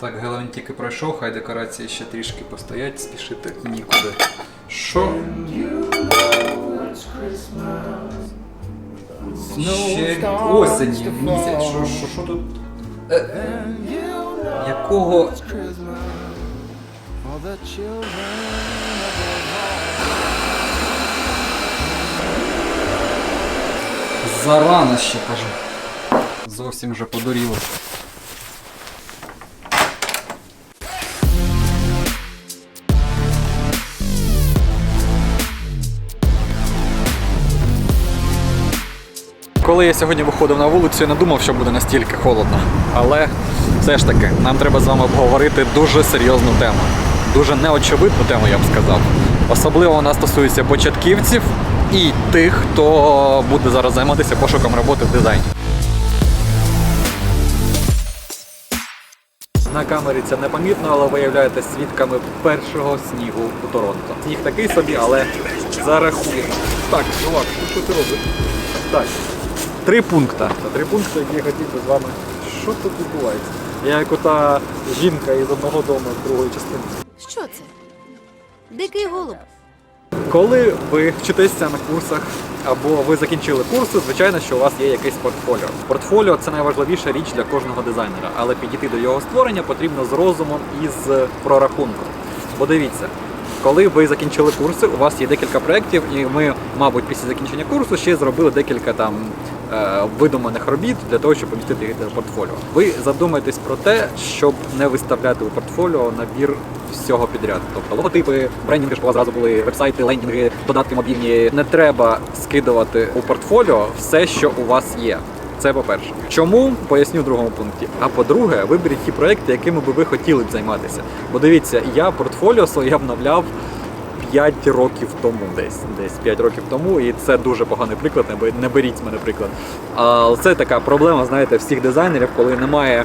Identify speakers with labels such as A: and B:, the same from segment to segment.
A: Так, Геловін тільки пройшов, хай декорації ще трішки постоять, спішити нікуди. Що? Ще осені місяць. Що, що, що тут? Е, якого? Зарано ще кажу. Зовсім вже подуріло. Коли я сьогодні виходив на вулицю, я не думав, що буде настільки холодно. Але все ж таки, нам треба з вами обговорити дуже серйозну тему. Дуже неочевидну тему, я б сказав. Особливо вона стосується початківців і тих, хто буде зараз займатися пошуком роботи в дизайні. На камері це непомітно, але ви являєтесь свідками першого снігу у Торонто. Сніг такий собі, але зарахуємо. Так, чувак, що, що ти робиш? Так. Три пункти. Три пункти, які я хотів би з вами. Що тут відбувається? Я як ота жінка із одного дому з другої частини.
B: Що це? Дикий голуб.
A: Коли ви вчитеся на курсах або ви закінчили курси, звичайно, що у вас є якесь портфоліо. Портфоліо це найважливіша річ для кожного дизайнера, але підійти до його створення потрібно з розумом і з прорахунком. Бо дивіться, коли ви закінчили курси, у вас є декілька проєктів, і ми, мабуть, після закінчення курсу ще зробили декілька там видуманих робіт для того, щоб помістити їх в портфоліо. Ви задумаєтесь про те, щоб не виставляти у портфоліо набір всього підряд. Тобто логотипи, брендінги, щоб у вас зразу були вебсайти, лендінги, додатки мобільні. Не треба скидувати у портфоліо все, що у вас є. Це по-перше. Чому поясню в другому пункті. А по-друге, виберіть ті проекти, якими би ви хотіли б займатися. Бо дивіться, я портфоліо своє обновляв 5 років тому, десь десь 5 років тому, і це дуже поганий приклад. Не не беріть мене приклад. А це така проблема, знаєте, всіх дизайнерів, коли немає.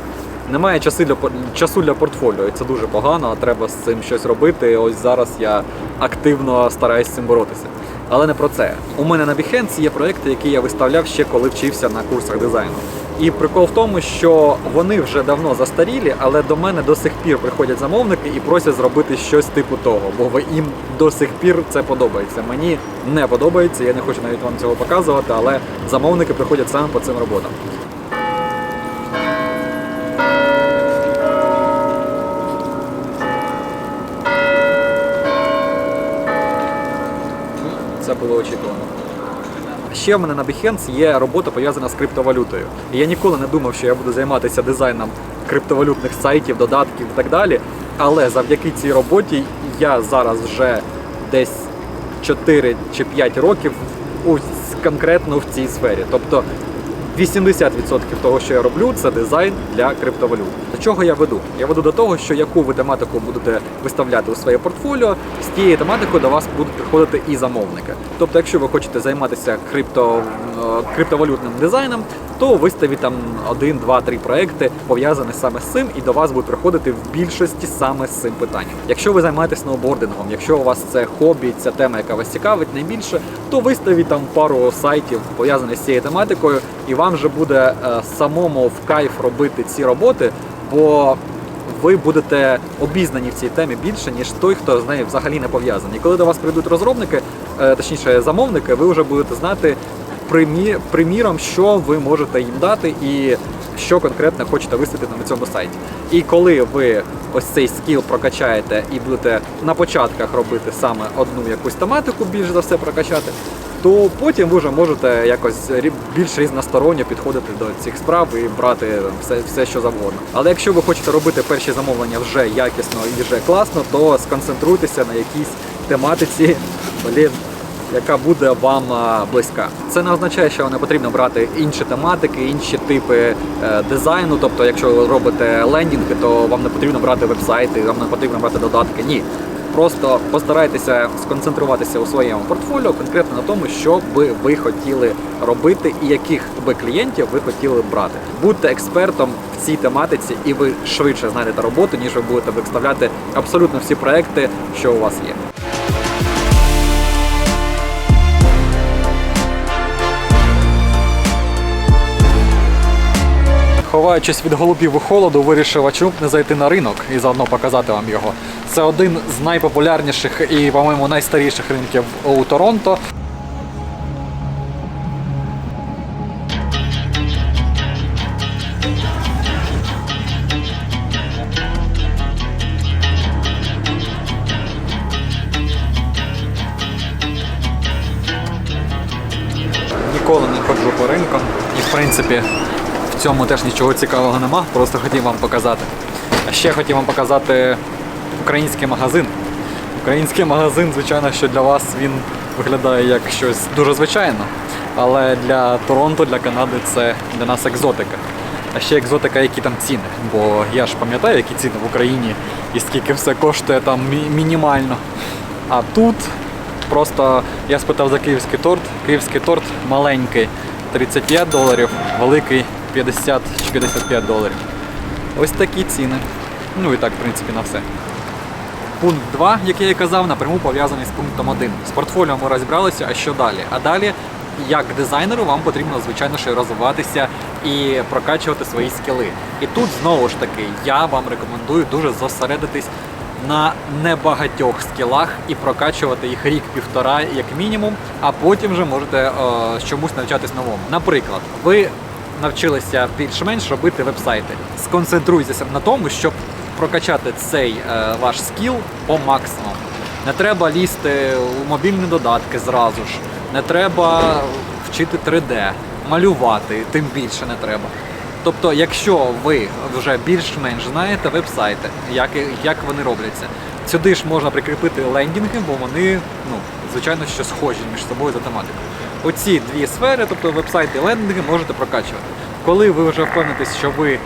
A: Немає часу для часу для портфоліо, і це дуже погано. Треба з цим щось робити. Ось зараз я активно стараюсь з цим боротися. Але не про це. У мене на Behance є проекти, які я виставляв ще коли вчився на курсах дизайну. І прикол в тому, що вони вже давно застарілі, але до мене до сих пір приходять замовники і просять зробити щось типу того, бо їм до сих пір це подобається. Мені не подобається, я не хочу навіть вам цього показувати, але замовники приходять саме по цим роботам. Це було очікувано. Ще в мене на Behance є робота пов'язана з криптовалютою. І я ніколи не думав, що я буду займатися дизайном криптовалютних сайтів, додатків і так далі. Але завдяки цій роботі я зараз вже десь 4 чи 5 років у конкретно в цій сфері. Тобто 80% того, що я роблю, це дизайн для криптовалют. До чого я веду? Я веду до того, що яку ви тематику будете виставляти у своє портфоліо, з тією тематикою до вас будуть приходити і замовники. Тобто, якщо ви хочете займатися крипто, е, криптовалютним дизайном, то виставіть там один, два, три проекти пов'язані саме з цим, і до вас будуть приходити в більшості саме з цим питанням. Якщо ви займаєтесь сноубордингом, якщо у вас це хобі, ця тема, яка вас цікавить найбільше, то виставіть там пару сайтів пов'язаних з цією тематикою, і вам вже буде е, самому в кайф робити ці роботи, бо ви будете обізнані в цій темі більше, ніж той, хто з нею взагалі не пов'язаний. І коли до вас прийдуть розробники, е, точніше замовники, ви вже будете знати примі- приміром, що ви можете їм дати і що конкретно хочете виставити на цьому сайті. І коли ви ось цей скіл прокачаєте і будете на початках робити саме одну якусь тематику, більш за все прокачати, то потім ви вже можете якось більш різносторонньо підходити до цих справ і брати все, все, що завгодно. Але якщо ви хочете робити перші замовлення вже якісно і вже класно, то сконцентруйтеся на якійсь тематиці, блін, яка буде вам близька. Це не означає, що не потрібно брати інші тематики, інші типи е, дизайну. Тобто, якщо ви робите лендінги, то вам не потрібно брати вебсайти, вам не потрібно брати додатки. Ні. Просто постарайтеся сконцентруватися у своєму портфоліо конкретно на тому, що би ви хотіли робити і яких би клієнтів ви хотіли брати. Будьте експертом в цій тематиці, і ви швидше знайдете роботу, ніж ви будете виставляти абсолютно всі проекти, що у вас є. Ховаючись від голубів і холоду, вирішив, а чому б не зайти на ринок і заодно показати вам його. Це один з найпопулярніших і, по-моєму, найстаріших ринків у Торонто. Ніколи не ходжу по ринкам. І в принципі цьому теж нічого цікавого нема. Просто хотів вам показати. А ще хотів вам показати український магазин. Український магазин, звичайно, що для вас він виглядає як щось дуже звичайне. Але для Торонто, для Канади це для нас екзотика. А ще екзотика, які там ціни. Бо я ж пам'ятаю, які ціни в Україні і скільки все коштує там мінімально. А тут просто я спитав за київський торт. Київський торт маленький 35 доларів, великий 50 чи 55 доларів. Ось такі ціни. Ну і так, в принципі, на все. Пункт 2, як я казав, напряму пов'язаний з пунктом 1. З портфоліо ми розібралися, а що далі? А далі, як дизайнеру, вам потрібно, звичайно, що розвиватися і прокачувати свої скіли. І тут знову ж таки я вам рекомендую дуже зосередитись на небагатьох скілах і прокачувати їх рік-півтора, як мінімум, а потім вже можете е, чомусь навчатись новому. Наприклад, ви навчилися більш-менш робити вебсайти. Сконцентруйтеся на тому, щоб прокачати цей е, ваш скіл по максимуму. Не треба лізти у мобільні додатки зразу ж, не треба вчити 3D, малювати, тим більше не треба. Тобто, якщо ви вже більш-менш знаєте веб-сайти, як, як вони робляться, сюди ж можна прикріпити лендінги, бо вони, ну, звичайно, що схожі між собою за тематикою. Оці дві сфери, тобто веб-сайти і лендинги, можете прокачувати. Коли ви вже впевнитесь, що ви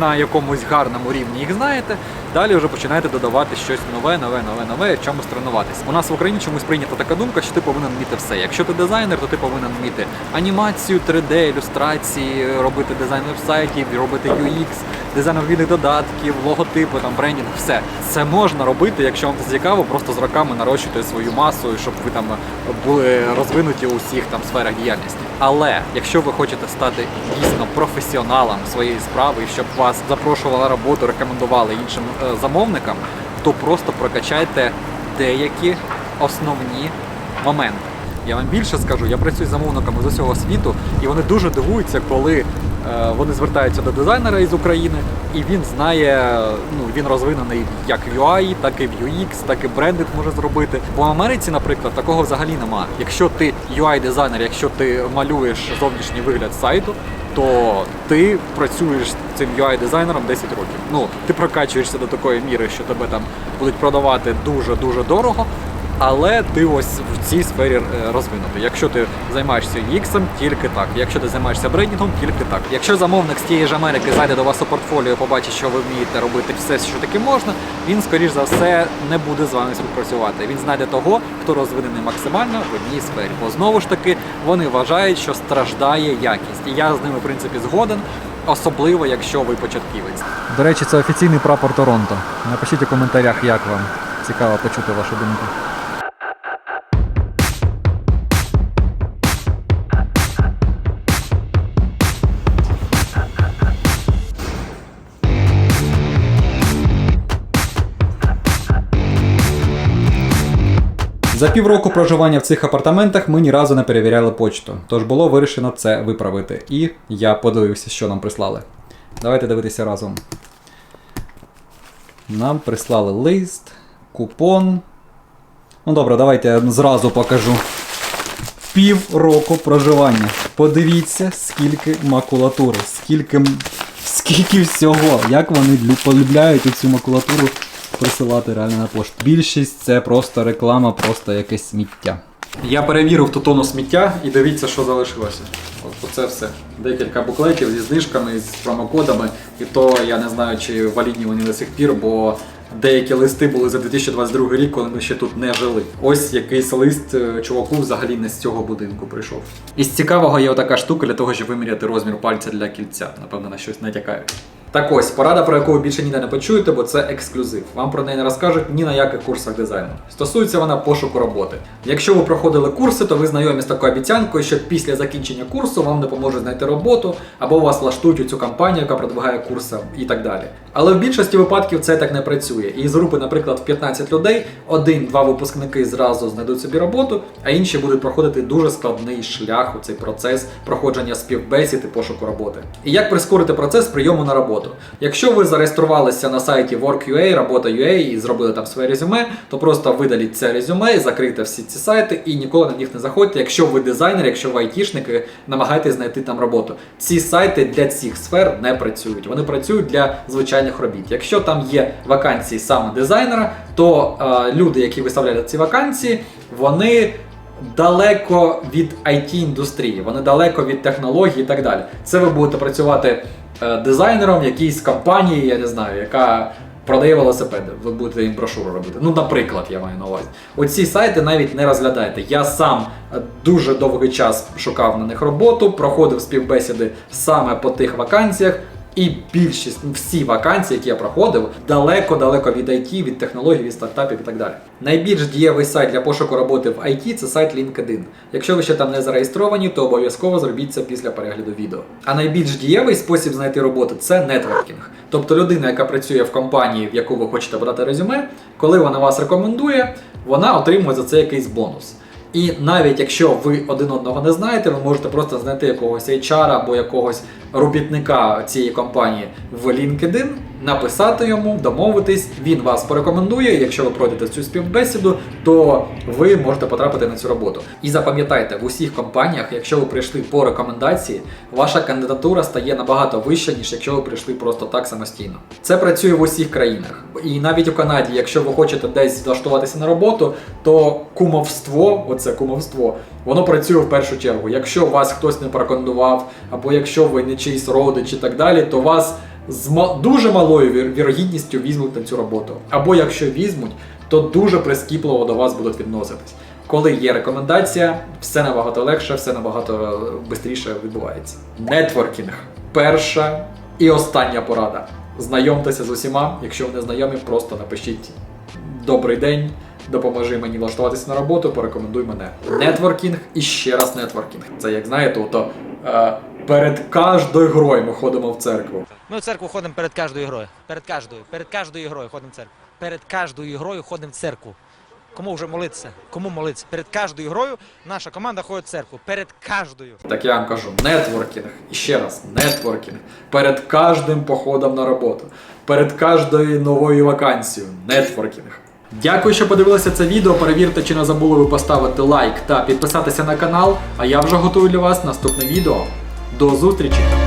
A: на якомусь гарному рівні їх знаєте, далі вже починаєте додавати щось нове, нове, нове, нове, в чомусь тренуватись. У нас в Україні чомусь прийнята така думка, що ти повинен вміти все. Якщо ти дизайнер, то ти повинен вміти анімацію, 3D, ілюстрації, робити дизайн вебсайтів, робити UX, дизайн мобільних додатків, логотипи, там брендінг, все. Це можна робити, якщо вам це цікаво, просто з роками нарощуйте свою масу, щоб ви там були розвинуті у всіх там сферах діяльності. Але якщо ви хочете стати дійсно професіоналом своєї справи, щоб вас запрошували роботу, рекомендували іншим е, замовникам, то просто прокачайте деякі основні моменти. Я вам більше скажу, я працюю з замовниками з усього світу, і вони дуже дивуються, коли вони звертаються до дизайнера із України, і він знає, ну він розвинений як в UI, так і в UX, так і брендинг може зробити. В Америці, наприклад, такого взагалі нема. Якщо ти UI-дизайнер, якщо ти малюєш зовнішній вигляд сайту, то ти працюєш з цим UI-дизайнером 10 років. Ну, ти прокачуєшся до такої міри, що тебе там будуть продавати дуже-дуже дорого. Але ти ось в цій сфері е, розвинутий. Якщо ти займаєшся UX, тільки так. Якщо ти займаєшся брендингом, тільки так. Якщо замовник з тієї ж Америки зайде до вас у портфоліо, побачить, що ви вмієте робити все, що таки можна, він, скоріш за все, не буде з вами співпрацювати. Він знайде того, хто розвинений максимально в одній сфері. Бо знову ж таки вони вважають, що страждає якість. І я з ними, в принципі, згоден. Особливо, якщо ви початківець. До речі, це офіційний прапор Торонто. Напишіть у коментарях, як вам цікаво почути вашу думку. За півроку проживання в цих апартаментах ми ні разу не перевіряли почту, тож було вирішено це виправити. І я подивився, що нам прислали. Давайте дивитися разом. Нам прислали лист, купон. Ну добре, давайте я зразу покажу. Півроку проживання. Подивіться, скільки макулатури, скільки, скільки всього. Як вони полюбляють цю макулатуру присилати реально на пошту. Більшість це просто реклама, просто якесь сміття. Я перевірив ту тону сміття і дивіться, що залишилося. От це все. Декілька буклетів зі знижками, з промокодами. І то я не знаю, чи валідні вони до сих пір, бо деякі листи були за 2022 рік, коли ми ще тут не жили. Ось якийсь лист е, чуваку взагалі не з цього будинку прийшов. Із цікавого є отака штука для того, щоб виміряти розмір пальця для кільця. Напевно, на щось натякають. Так ось, порада, про яку ви більше ніде не почуєте, бо це ексклюзив. Вам про неї не розкажуть ні на яких курсах дизайну. Стосується вона пошуку роботи. Якщо ви проходили курси, то ви знайомі з такою обіцянкою, що після закінчення курсу вам допоможе знайти роботу, або вас влаштують у цю компанію, яка продвигає курси і так далі. Але в більшості випадків це так не працює. І з групи, наприклад, в 15 людей один-два випускники зразу знайдуть собі роботу, а інші будуть проходити дуже складний шлях у цей процес проходження співбесід і пошуку роботи. І як прискорити процес прийому на роботу? Якщо ви зареєструвалися на сайті Work.ua, робота.ua і зробили там своє резюме, то просто видаліть це резюме, закрийте всі ці сайти і ніколи на них не заходьте. Якщо ви дизайнер, якщо ви айтішники, намагайтесь знайти там роботу. Ці сайти для цих сфер не працюють. Вони працюють для звичайних робіт. Якщо там є вакансії саме дизайнера, то е, люди, які виставляють ці вакансії, вони далеко від it індустрії, вони далеко від технологій і так далі. Це ви будете працювати дизайнером якійсь компанії, я не знаю, яка продає велосипеди. Ви будете їм брошуру робити. Ну, наприклад, я маю на увазі. Оці сайти навіть не розглядайте. Я сам е, дуже довгий час шукав на них роботу, проходив співбесіди саме по тих вакансіях. І більшість, всі вакансії, які я проходив, далеко-далеко від IT, від технологій, від стартапів і так далі. Найбільш дієвий сайт для пошуку роботи в IT це сайт LinkedIn. Якщо ви ще там не зареєстровані, то обов'язково зробіть це після перегляду відео. А найбільш дієвий спосіб знайти роботу це нетворкінг. Тобто людина, яка працює в компанії, в яку ви хочете подати резюме, коли вона вас рекомендує, вона отримує за це якийсь бонус. І навіть якщо ви один одного не знаєте, ви можете просто знайти якогось HR або якогось робітника цієї компанії в LinkedIn, написати йому, домовитись, він вас порекомендує. Якщо ви пройдете цю співбесіду, то ви можете потрапити на цю роботу. І запам'ятайте, в усіх компаніях, якщо ви прийшли по рекомендації, ваша кандидатура стає набагато вища, ніж якщо ви прийшли просто так самостійно. Це працює в усіх країнах. І навіть у Канаді, якщо ви хочете десь влаштуватися на роботу, то кумовство, оце кумовство, воно працює в першу чергу. Якщо вас хтось не порекомендував, або якщо ви не чийсь родич і так далі, то вас з дуже малою вір- вірогідністю візьмуть на цю роботу. Або якщо візьмуть, то дуже прискіпливо до вас будуть відноситись. Коли є рекомендація, все набагато легше, все набагато швидше відбувається. Нетворкінг перша і остання порада. Знайомтеся з усіма. Якщо ви не знайомі, просто напишіть Добрий день, допоможи мені влаштуватися на роботу, порекомендуй мене. Нетворкінг і ще раз нетворкінг. Це як знаєте, ото е, перед кожною грою ми ходимо в церкву.
C: Ми в церкву ходимо перед кожною грою. Перед кожною. Перед кожною грою ходимо в церкву. Перед кожною грою ходимо в церкву. Кому вже молитися? Кому молитися? Перед кожною грою наша команда ходить в церкву. Перед кожною.
A: Так я вам кажу, нетворкінг. І ще раз, нетворкінг. Перед кожним походом на роботу, перед кожною новою вакансією. Нетворкінг. Дякую, що подивилися це відео. Перевірте, чи не забули ви поставити лайк та підписатися на канал. А я вже готую для вас наступне відео. До зустрічі!